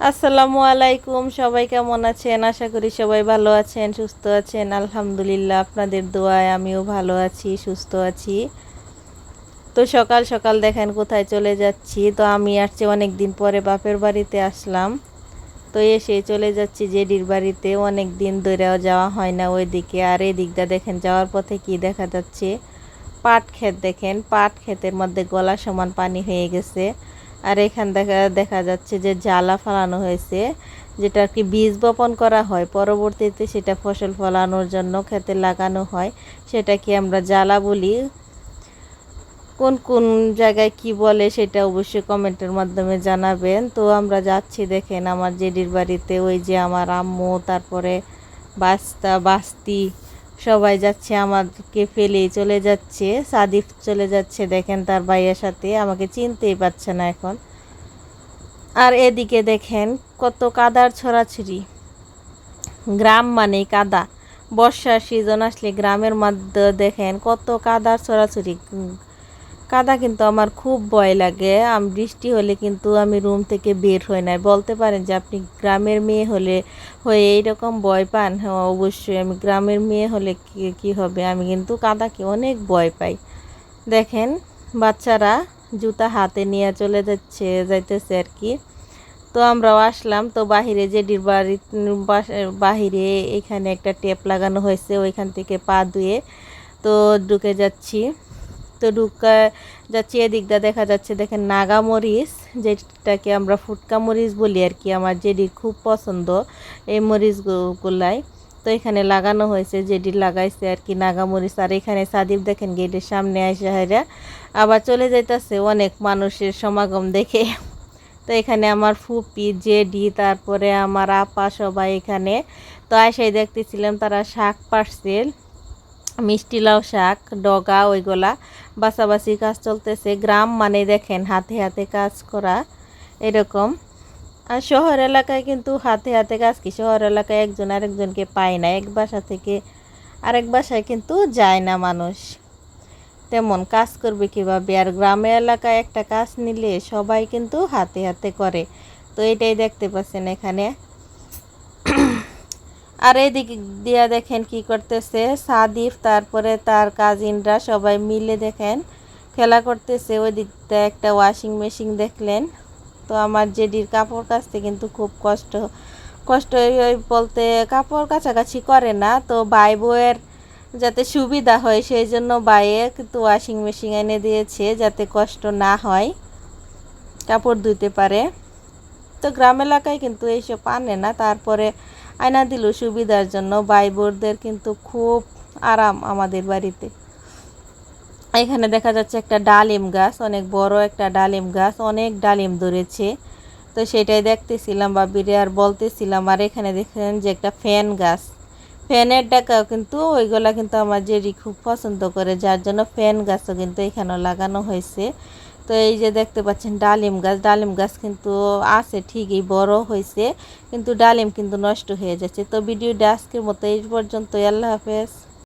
আসসালামু আলাইকুম, সবাই কেমন আছেন? আশা করি সবাই ভালো আছেন, সুস্থ আছেন। আলহামদুলিল্লাহ, আপনাদের দোয়ায় আমিও ভালো আছি, সুস্থ আছি। তো সকাল সকাল দেখেন কোথায় চলে যাচ্ছি। তো আমি আসছি অনেক দিন পরে বাপের বাড়িতে আসলাম। তো এসে চলে যাচ্ছি জেডির বাড়িতে। অনেক দিন ধরেও যাওয়া হয় না ওই দিকে আর এই দিকটা দেখেন, যাওয়ার পথে কি দেখা যাচ্ছে? পাট ক্ষেত দেখেন। পাট ক্ষেতের মধ্যে গলা সমান পানি হয়ে গেছে। আর এখান দেখা দেখা যাচ্ছে যে জ্বালা ফালানো হয়েছে, যেটা আর কি বীজ বপন করা হয়। পরবর্তীতে সেটা ফসল ফলানোর জন্য খেতে লাগানো হয়। সেটা কি আমরা জ্বালা বলি। কোন কোন জায়গায় কি বলে সেটা অবশ্যই কমেন্টের মাধ্যমে জানাবেন। তো আমরা যাচ্ছি, দেখেন আমার জেডির বাড়িতে, ওই যে আমার আম্মু, তারপরে বাস্তা, বাস্তি সবাই যাচ্ছে, আমাকে ফেলে চলে যাচ্ছে। সাদিফ চলে যাচ্ছে, দেখেন তার ভাইয়ের সাথে। আমাকে চিনতেই পারছে না এখন। আর এদিকে দেখেন কত কাদার ছড়াছড়ি। গ্রাম মানে কাদা। বর্ষার সিজন আসলে গ্রামের মধ্যে দেখেন কত কাদার ছড়াছড়ি। কাদা কিন্তু আমার খুব ভয় লাগে। আমি, বৃষ্টি হলে কিন্তু আমি রুম থেকে বের হই না। বলতে পারেন যে আপনি গ্রামের মেয়ে হলে, হয়ে এইরকম ভয় পান? হ্যাঁ অবশ্যই আমি গ্রামের মেয়ে হলে কি হবে? আমি কিন্তু কাদাকে অনেক ভয় পাই। দেখেন, বাচ্চারা জুতা হাতে নিয়ে চলে যাচ্ছে, যাইতেছে আর কি। তো আমরাও আসলাম। তো বাহিরে যে বাড়ি বাহিরে এখানে একটা টেপ লাগানো হয়েছে। ওইখান থেকে পা ধুয়ে তো ঢুকে যাচ্ছি। তো ঢুকা যাচ্ছি এদিকটা দেখা যাচ্ছে, দেখেন নাগা মরিচ, যেটাকে আমরা ফুটকা মরিচ বলি আর কি, আমার যেটি খুব পছন্দ এই মরিচগুলাই। তো এখানে লাগানো হয়েছে যেটি লাগাইছে আর কি নাগামরিচ আর এখানে সাদিব দেখেন গেটের সামনে আসে হাইরা আবার চলে যাইতেছে অনেক মানুষের সমাগম দেখে। তো এখানে আমার ফুপি, জেডি, তারপরে আমার আপা সবাই এখানে। তো আসাই দেখতেছিলাম তারা শাক পারসেল। মিষ্টি লাউ শাক, ডগা, ওইগুলা বাসাবাসি কাজ চলতেছে। গ্রাম মানে দেখেন, হাতে হাতে কাজ করা এরকম। আর শহর এলাকায় কিন্তু হাতে হাতে কাজ কি? শহর এলাকায় একজন আরেকজনকে পায় না, এক বাসা থেকে আরেক বাসায় কিন্তু যায় না মানুষ। তেমন কাজ করবে কীভাবে? আর গ্রামে এলাকায় একটা কাজ নিলে সবাই কিন্তু হাতে হাতে করে। তো এটাই দেখতে পাচ্ছেন এখানে। আর এদিক দিয়া দেখেন কি করতেছে। সাদিফ, তারপরে তার কাজিনরা সবাই মিলে দেখেন খেলা করতেছে। ওই দিকটা একটা ওয়াশিং মেশিন দেখলেন। তো আমার জেডির কাপড় কাচতে কিন্তু খুব কষ্ট। কষ্ট বলতে কাপড় কাছাকাছি করে না, তো ভাই বউয়ের যাতে সুবিধা হয় সেই জন্য বাইয়ে কিন্তু ওয়াশিং মেশিন এনে দিয়েছে যাতে কষ্ট না হয়, কাপড় ধুতে পারে। তো গ্রাম এলাকায় কিন্তু এইসব আনে না। তারপরে আয়না দিল সুবিধার জন্য ভাই বোরদের কিন্তু খুব আরাম আমাদের বাড়িতে। এখানে দেখা যাচ্ছে একটা ডালিম গাছ, অনেক বড় একটা ডালিম গাছ, অনেক ডালিম ধরেছে। তো সেটাই দেখতেছিলাম বা আর বলতেছিলাম, আর এখানে দেখেন যে একটা ফ্যান গাছ। ফ্যানের ডাকাও কিন্তু, ওইগুলা কিন্তু আমার জেরি খুব পছন্দ করে, যার জন্য ফ্যান গাছও কিন্তু এখানেও লাগানো হয়েছে। তো এই যে দেখতে পাচ্ছেন ডালিম গাছ ডালিম গাছ কিন্তু আছে ঠিকই, বড় হয়েছে, কিন্তু ডালিম কিন্তু নষ্ট হয়ে যাচ্ছে। তো ভিডিওটা আজকের মতো এই পর্যন্ত আল্লাহ হাফেজ।